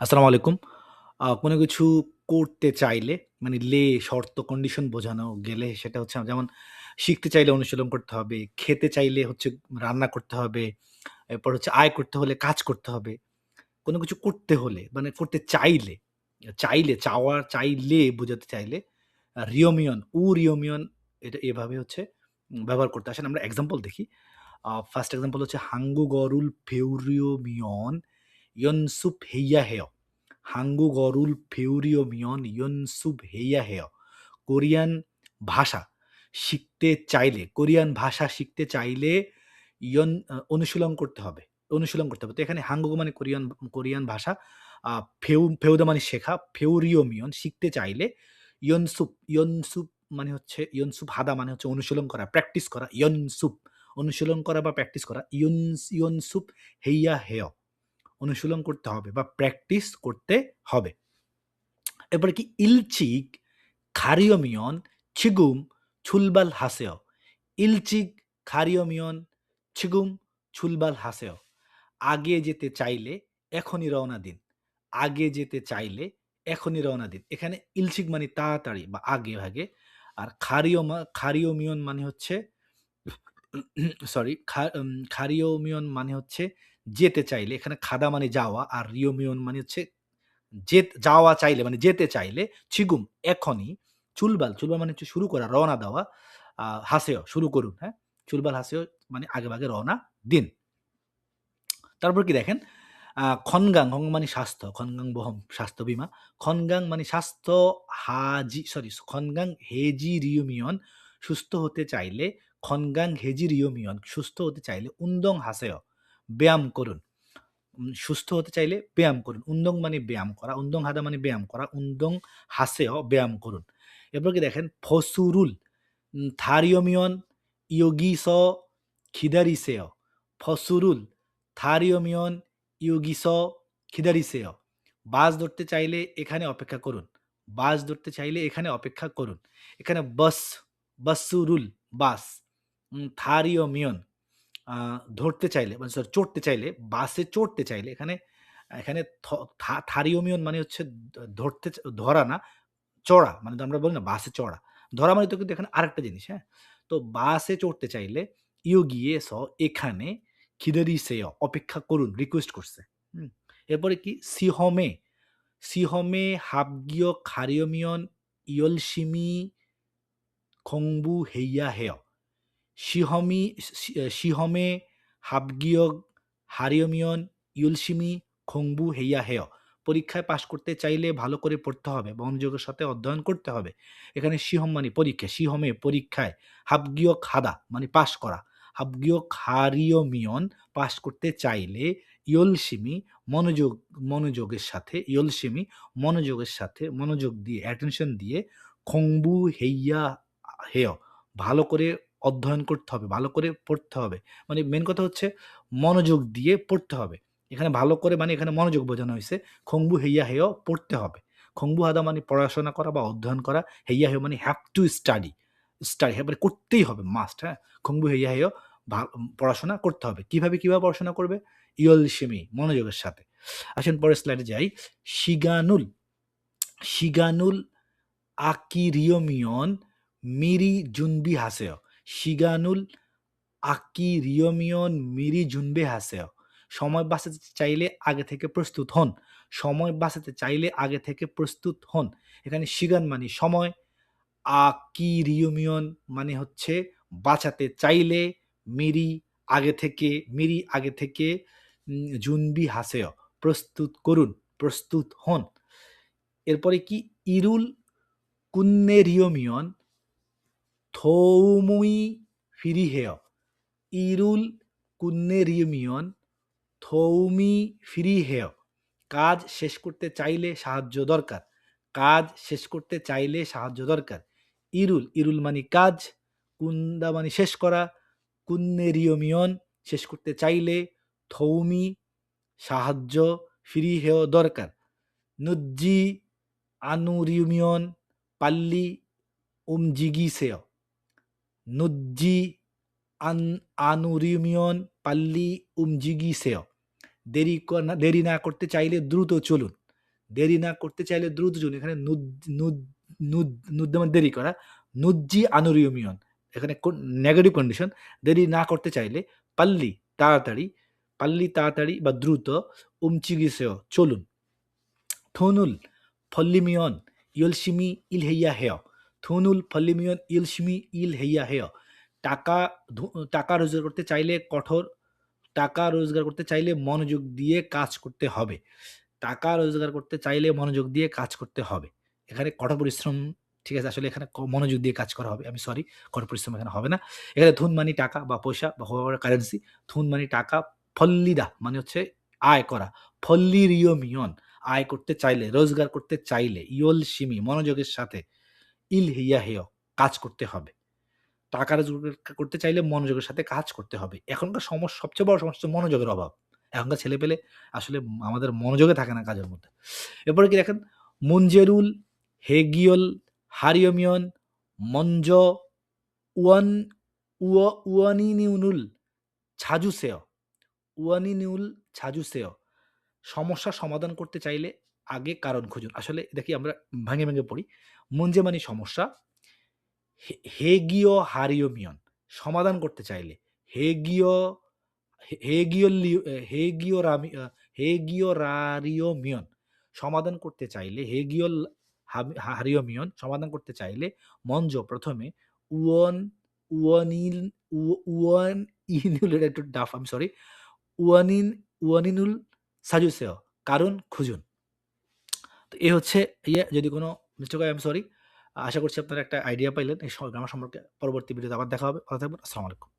আসসালামু আলাইকুম। কোনো কিছু করতে চাইলে মানে লে, শর্ত, কন্ডিশন বোঝানো গেলে সেটা হচ্ছে যেমন শিখতে চাইলে অনুশীলন করতে হবে, খেতে চাইলে হচ্ছে রান্না করতে হবে, এরপর হচ্ছে আয় করতে হলে কাজ করতে হবে। কোনো কিছু করতে হলে মানে করতে চাইলে, চাইলে চাওয়া চাইলে বোঝাতে চাইলে আ রিয়মিয়ন, উ রিয়মিয়ন এটা এভাবে হচ্ছে ব্যবহার করতে আসেন আমরা এক্সাম্পল দেখি। ফার্স্ট এক্সাম্পল হচ্ছে হাঙ্গু গরুল ফেউরিওমিয়ন ইয়নসুপ হেইয়াহেয়। হাঙ্গুগরুল ফেউরিওমিয়ন ইয়নসুপ হেইয়াহেয়। কোরিয়ান ভাষা শিখতে চাইলে, কোরিয়ান ভাষা শিখতে চাইলে ইয়ন অনুশীলন করতে হবে। অনুশীলন করতে হবে। তো এখানে হাঙ্গুগো মানে কোরিয়ান কোরিয়ান ভাষা। ফেউ ফেউদা মানে শেখা, ফেউরিওমিয়ন শিখতে চাইলে ইয়নসুপ, ইয়নসুপ মানে হচ্ছে ইয়নসুপ হাদা মানে হচ্ছে অনুশীলন করা, প্র্যাকটিস করা। ইয়নসুপ অনুশীলন করা বা প্র্যাকটিস করা। ইয়নস ইয়নসুপ হেইয়াহেয় অনুশীলন করতে হবে বা প্র্যাকটিস করতে হবে। এরপরে কি ইলচিক খারিয়মিয়ন ছিগুম, ছুলবাল হাসেয়। ইলচিক খারিয়মিয়ন ছিগুম, ছুলবাল হাসেয়। আগে যেতে চাইলে এখনই রওনা দিন। আগে যেতে চাইলে এখনই রওনা দিন। এখানে ইলচিক মানে তাড়াতাড়ি বা আগে ভাগে। আর খারিয়মা খারিয়মিয়ন মানে হচ্ছে সরি খা, উম খারিয়মিয়ন মানে হচ্ছে যেতে চাইলে। এখানে খাদা মানে যাওয়া আর রিয়মিয়ন মানে হচ্ছে যেত যাওয়া চাইলে মানে যেতে চাইলে ছিগুম এখনই চুলবাল, চুলবাল মানে হচ্ছে শুরু করা, রওনা দেওয়া। আ হাসেয় শুরু করুন, হ্যাঁ? চুলবাল হাসেয় মানে আগেভাগে রওনা দিন। তারপর কি দেখেন খনগাং, খনগাং মানে স্বাস্থ্য, খনগাং বহম স্বাস্থ্য বীমা। খনগাং মানে স্বাস্থ্য হাজি সরি খনগাং হেজি রিউমিয়ন সুস্থ হতে চাইলে খনগাং হেজি রিউমিয়ন সুস্থ হতে চাইলে উন্দং হাসেয় ব্যায়াম করুন। সুস্থ হতে চাইলে ব্যায়াম করুন। উন্দং মানে ব্যায়াম করা, উন্দং হাদা মানে ব্যায়াম করা, উন্দং হাসেয় ব্যায়াম করুন। এরপর কি দেখেন ফসুরুল থারিয়মিয়ন ইয়োগিস খিদারিসেয়। ফসুরুল থারিয়মিয়ন ইয়োগিস খিদারিসেয়। বাস ধরতে চাইলে এখানে অপেক্ষা করুন। বাস ধরতে চাইলে এখানে অপেক্ষা করুন। এখানে বাস, বাসুরুল বাস, থারিয়মিয়ন ধরতে চাইলে মানে সরি চড়তে চাইলে, বাসে চড়তে চাইলে এখানে এখানে থ থা থারিয়মিয়ন মানে হচ্ছে ধরতে ধরা না, চড়া। মানে আমরা বলি না বাসে চড়া। ধরা মানে তো কিন্তু এখানে আরেকটা জিনিস, হ্যাঁ? তো বাসে চড়তে চাইলে ইউ গিয়ে স এখানে খিদারিসেয় অপেক্ষা করুন, রিকোয়েস্ট করছে। এরপরে কি সিহমে, সিহমে হাবগিয় খারিয়মিয়ন ইয়োলসিমি খংবু শিহমি শিহমে হাবগিয়গ হারিয়মিয়ন ইউলসিমি খংবু হেইয়াহেয়। পরীক্ষায় পাশ করতে চাইলে ভালো করে পড়তে হবে, মনোযোগের সাথে অধ্যয়ন করতে হবে। এখানে শিহম মানে পরীক্ষা, শিহমে পরীক্ষায়, হাবগিয়ক হাদা মানে পাশ করা। হাবগিয়ক হারিয়মিয়ন পাশ করতে চাইলে ইয়োলসিমি মনোযোগ মনোযোগের সাথে ইয়োলসিমি মনোযোগের সাথে মনোযোগ দিয়ে অ্যাটেনশন দিয়ে খংবু হেইয়া হেয় ভালো করে অধ্যয়ন করতে হবে, ভালো করে পড়তে হবে। মানে মেন কথা হচ্ছে মনোযোগ দিয়ে পড়তে হবে। এখানে ভালো করে মানে এখানে মনোযোগ বোঝানো হয়েছে খংবু হেইয়া হেয় পড়তে হবে। খংবু হাদা মানে পড়াশোনা করা বা অধ্যয়ন করা। হেইয়া হেয় মানে হ্যাভ টু স্টাডি। স্টাডি এবারে করতেই হবে মাস্ট, হ্যাঁ? খংবু হেইয়া হেয় পড়াশোনা করতে হবে। কীভাবে, কীভাবে পড়াশোনা করবে? ইয়োলসিমি মনোযোগের সাথে। আসেন পরের স্লাইডে যাই। শিগানুল, শিগানুল আকিরিয়মিয়ন মিরি জুনবি হাসেয়। শিগানুল আকিরিয়মিয়ন মিরি জুনবে হাসেয়। সময় বাঁচাতে চাইলে আগে থেকে প্রস্তুত হন। সময় বাঁচাতে চাইলে আগে থেকে প্রস্তুত হন। এখানে শিগান মানে সময়, আকিরিয়মিয়ন মানে হচ্ছে বাঁচাতে চাইলে, মিরি আগে থেকে, মিরি আগে থেকে জুনবি হাসেয় প্রস্তুত করুন, প্রস্তুত হন। এরপরে কি ইরুল কুন্নে কুন্নেরিয়মিয়ন থৌমুই ফিরিহেয়। ইরুল কুন্নেরিয়মিয়ন থৌমি ফিরিহেয়। কাজ শেষ করতে চাইলে সাহায্য দরকার। কাজ শেষ করতে চাইলে সাহায্য দরকার। ইরুল, ইরুল মানে কাজ, কুন্দা মানে শেষ করা, কুন্নেরিয়মিয়ন শেষ করতে চাইলে, থৌমি সাহায্য, ফিরিহেয় দরকার। নুজ্জি আনুরিয়মিয়ন পাল্লি উমজিগিসেয়। নুজ্জি আন আনুরিয়মিয়ন পাল্লি উমজিগিসেয়। দেরি ক না দেরি না করতে চাইলে দ্রুত চলুন। দেরি না করতে চাইলে দ্রুত চলুন এখানে নুদ নুদ নুদ নুদ মানে দেরি করা নুজ্জি আনুরিয়মিয়ন এখানে নেগেটিভ কন্ডিশন দেরি না করতে চাইলে পাল্লি তাড়াতাড়ি পাল্লি তাড়াতাড়ি বা দ্রুত উমচিগি উমচিগিসেও চলুন থনুল ফল্লিমিয়ন ইলসিমি ইল হেইয়া হেয় থনুল ফল্লিমিয়ন ইলসিমি ইল হেইয়া হেয়। টাকা টাকা রোজগার করতে চাইলে কঠোর, টাকা রোজগার করতে চাইলে মনোযোগ দিয়ে কাজ করতে হবে। টাকা রোজগার করতে চাইলে মনোযোগ দিয়ে কাজ করতে হবে। এখানে কঠোর পরিশ্রম, ঠিক আছে, আসলে এখানে মনোযোগ দিয়ে কাজ করা হবে। আমি সরি কঠোর পরিশ্রম এখানে হবে না। এখানে ধুন, মানি, টাকা বা পয়সা বা কারেন্সি থুন মানি, টাকা, ফল্লিদা মানে হচ্ছে আয় করা। ফল্লিরিয় মিয়ন আয় করতে চাইলে, রোজগার করতে চাইলে, ইয়ল সিমি মনোযোগের সাথে ইল হিয়া হেয়, কাজ করতে হবে। টাকা রোজগার করতে চাইলে মনোযোগের সাথে কাজ করতে হবে। এখনকার সমস্যা সবচেয়ে বড় সমস্যা মনোযোগের অভাব। এখনকার ছেলে পেলে আসলে আমাদের মনোযোগে থাকে না কাজের মধ্যে। এরপরে কি দেখেন? মুঞ্জেরুল হেগিয়ল হারিয়মিয়ন, মঞ্জ, উয়ান, উয়, উয়ানিনিউনুল, ছাজুসেয়। উয়ানিনিউল, ছাজুসেয়। সমস্যা সমাধান করতে চাইলে আগে কারণ খুঁজুন। আসলে দেখি আমরা ভাঙে ভেঙে পড়ি। মুঞ্জে মানে সমস্যা। হে- হেগীয় হারিওমিয়ন সমাধান করতে চাইলে হেগীয় হে- হেগীয় লিও- এ, হেগীয় রামি আ, হেগীয় রারিওমিয়ন সমাধান করতে চাইলে হামি- হারিওমিয়ন সমাধান করতে চাইলে মঞ্জ প্রথমে উয়ন উয়নিল উয়ান ইনুল এটা একটু ডাফ আমি সরি উয়ানিন উয়ানিনুল সাজুসেও কারণ খুঁজুন। তো এ হচ্ছে ইয়ে যদি কোনো মিস্টেক হয় আমি সরি আশা করছি আপনারা একটা আইডিয়া পাইলেন এই গ্রামার সম্পর্কে পরবর্তী ভিডিওতে আবার দেখা হবে। কথা থাকবেন, আসসালামু আলাইকুম।